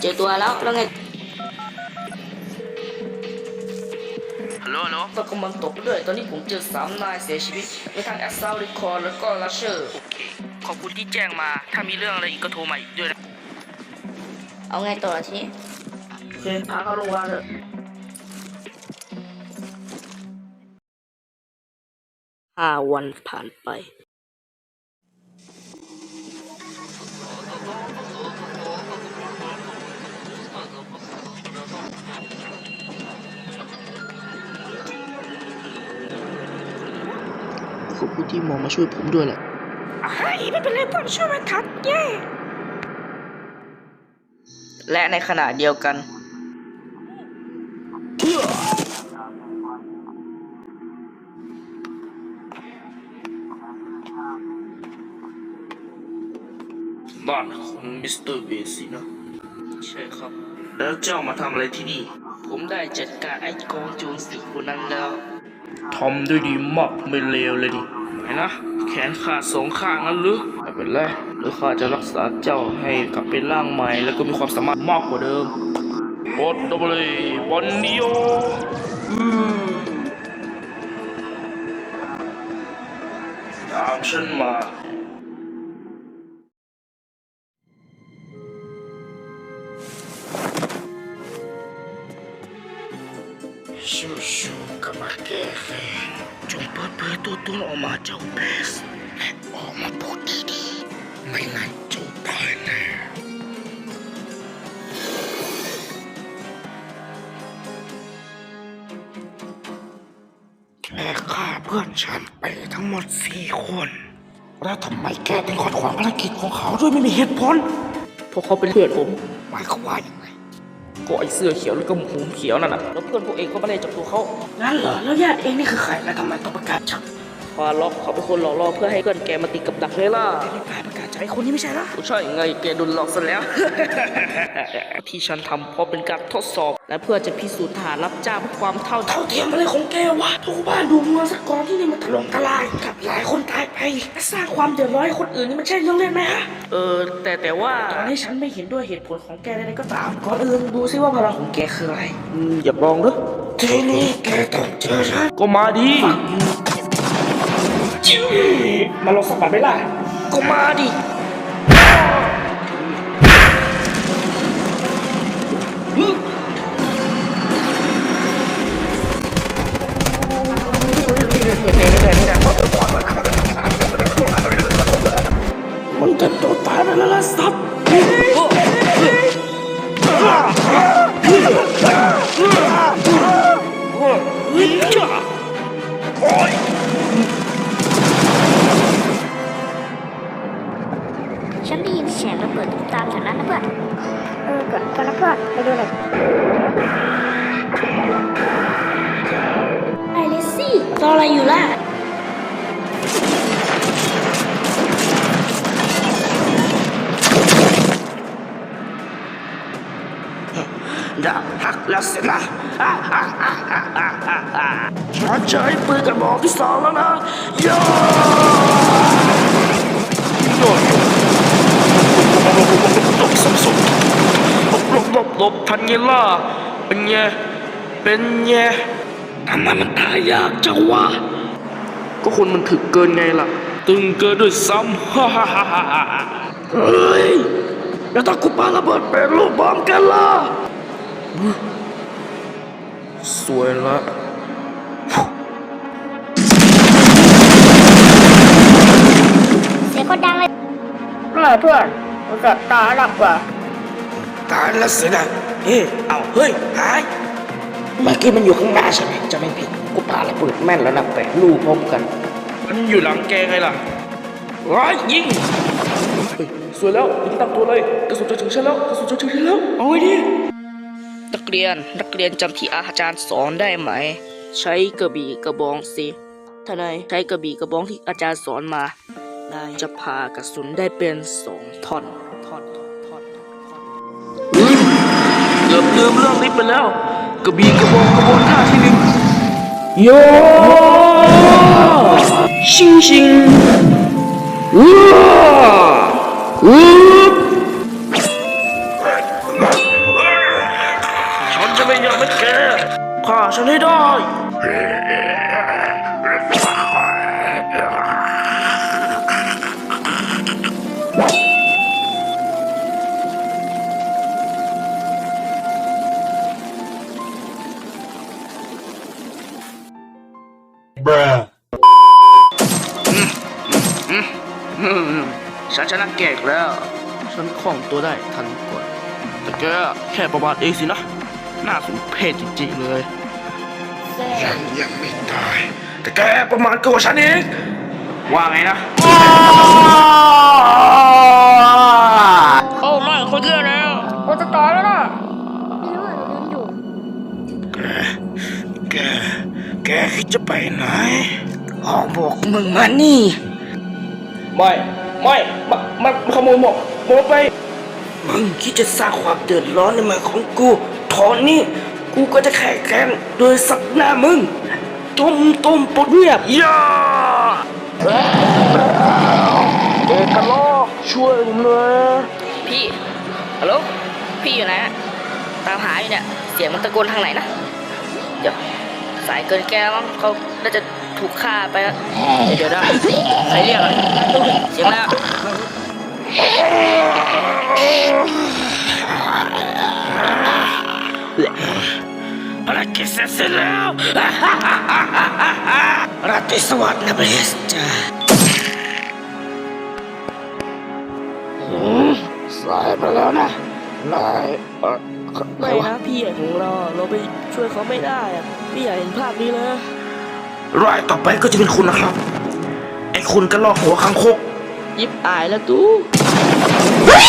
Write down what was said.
เจอตัวแล้วแล้วไงฮัลโหลฮัลโหลก็กำลังตกด้วย ตอนนี้ผมเจอสามนายเสียชีวิตในทางแอสซาริคอร์แล้วก็ลัชเชอร์ โอเค ขอบคุณที่แจ้งมา ถ้ามีเรื่องอะไรอีกก็โทรมาอีกด้วยนะ เอาไงต่อทีนี้โอเคพาเข้าโรงพยาบาลเถอะห้าวันผ่านไป ขอบคุณที่หมอมาช่วยผมด้วยแหละเฮ้ยไม่เป็นไรเพื่อนช่วยมันทัดเย่และในขณะเดียวกัน บ้านของมิสเตอร์เบสสินะ ใช่ครับ แล้วเจ้ามาทำอะไรที่นี่ ผมได้จัดการไอ้กองโจรสี่คนนั้นแล้ว ทำด้วยดีมากไม่เลวเลยดิไหนนะแขนขาดสองข้างนั้นหรือไม่เป็นไรหรือข้าจะรักษาเจ้าให้กลับเป็นร่างใหม่ แล้วก็มีความสามารถมากกว่าเดิมบอดดับเลยบอนดิโอตามฉันมา ชูๆกับมาแก้แค้นจงเปิดเผยตัวตนออกมาเจ้าเบสและออกมาพูดดีๆไม่งั้นเจ้าตายแน่แกฆ่าเพื่อนฉันไปทั้งหมดสี่คน แล้วทำไมแกถึงขัดขวางภารกิจของเขาด้วยไม่มีเหตุผลพวกเขาเป็นเพื่อนผมหมายความว่าอย่างไร ก็ไอ้เสื้อเขียวแล้วก็หูเขียวนั่นน่ะแล้วเพื่อนพวกเองก็ไม่ได้จับตัวเขางั้นเหรอแล้วญาติเองนี่คือใครแล้วทำไมต้องประกาศจับฟาล็อกเขาเป็นคนหลอกล่อเพื่อให้เพื่อนแกมาติดกับดักไงล่ะไม่กล้าประกาศ จับไอ้คนนี้ไม่ใช่เหรอใช่ไงแกโดนหลอกซะแล้ว ที่ฉันทำเพราะเป็นการทดสอบ และเพื่อจะพิสูจน์ฐานรับจ้างเพื่อความเท่าเท่าเท่าเทียมอะไรของแกวะทุกบ้านดูเมืองสกกอนที่นี่มันถล่มทลายกับหลายคนตายไปและสร้างความเดือดร้อนให้คนอื่นนี่มันใช่เรื่องเล่นไหมฮะเออแต่แต่ว่าตอนนี้ฉันไม่เห็นด้วยเหตุผลของแกใดๆก็ตามก่อนอื่นดูซิว่าพลังของแกคืออะไรอืมอย่าลองเด้อทีนี้แกต้องเจอฉันก็มาดีจิ้วมาลองสัมผัสไหมล่ะก็มาดิ มันจะตั ซี่รอะไรอยู่ล่ะดาบหักแล้วสินะอ่าอ่าอ่าอ่าอ่าอ่าอ่าฉันใช้ปืนกระบอกที่สองแล้วนะย่าโดดหลบสับสนหลบหลบหลบทันไงล่ะเป็นไงเป็นไง ทำไมมันตายยากจังวะ ก็คนมันถึกเกินไงล่ะ ตึงเกินด้วยซ้ำฮ่าฮ่าฮ่าฮ่าฮ่าเฮ้ยแล้วถ้ากูปาระเบิดเป็นลูกบอมกันล่ะ สวยละเสียงคนดังเลยอะไรเพื่อนมันจะตาหลับกว่าตายแล้วสินะเฮ้ยเอาเฮ้ยหาย เมื่อกี้มันอยู่ข้างหน้าใช่ไหมจะไม่ผิดกูปาระเบิดแม่นแล้วนะแปะลูกพร้อมกัน มันอยู่หลังแกไงล่ะร้ายยิงเฮ้ยสวยแล้วยิงตั้งตัวเลยกระสุนจะถึงฉันแล้วกระสุนจะถึงฉันแล้วเอาไว้ดินักเรียนนักเรียนจำที่อาจารย์สอนได้ไหม ใช้กระบี่กระบองสิทนายใช้กระบี่กระบองที่อาจารย์สอนมาได้จะพากระสุนได้เป็นสองท่อนท่อนท่อนท่อนเกือบลืมเรื่องนี้ไปแล้ว กระบี่กระบองกระบองท่าที่หนึ่งโยชิงชิงว้าวฉันจะไม่ยอมให้แกฆ่าฉันให้ได้ อืมฉันชนะแกอีกแล้ว ฉันคล่องตัวได้ทันกว่าแต่แกแค่ประมาทเองสินะ น่าสมเพชจริงๆเลยฉันยังไม่ตาย แต่แกประมาทเกินกว่าฉันเองว่าไงนะ โอ้ไม่คนเกลือแล้วโอ้จะตายแล้วนะไม่ แกคิดจะไปไหนอ๋อบอกมึงมานี่ ไม่ไม่มามามาขโมยหมวกหมวกไป มึงคิดจะสร้างความเดือดร้อนในเมืองของกูถอนนี่ กูก็จะแข่งแกนโดยสักหน้ามึง ต้มต้มปดเงียบย่าเอกลอกช่วยผมเลยพี่ฮัลโหลพี่อยู่ไหนอะตามหาอยู่เนี่ย เสียงมันตะโกนทางไหนนะ เดี๋ยว สายเกินแก้มั้งเขาน่าจะถูกฆ่าไปแล้วเดี๋ยวนะใครเรียกอะเสียงแล้วภารกิจเสร็จสิ้นแล้วราตรีสวัสดิ์นะเบสจ้าสายไปแล้วนะนายเอ่อ ไม่นะพี่ใหญ่ของเราเราไปช่วยเขาไม่ได้อะพี่ใหญ่เห็นภาพนี้เลยรายต่อไปก็จะเป็นคุณนะครับ ไอ้คุณกระลอกหัวคังคกยิบอายแล้วตู้เฮ้ย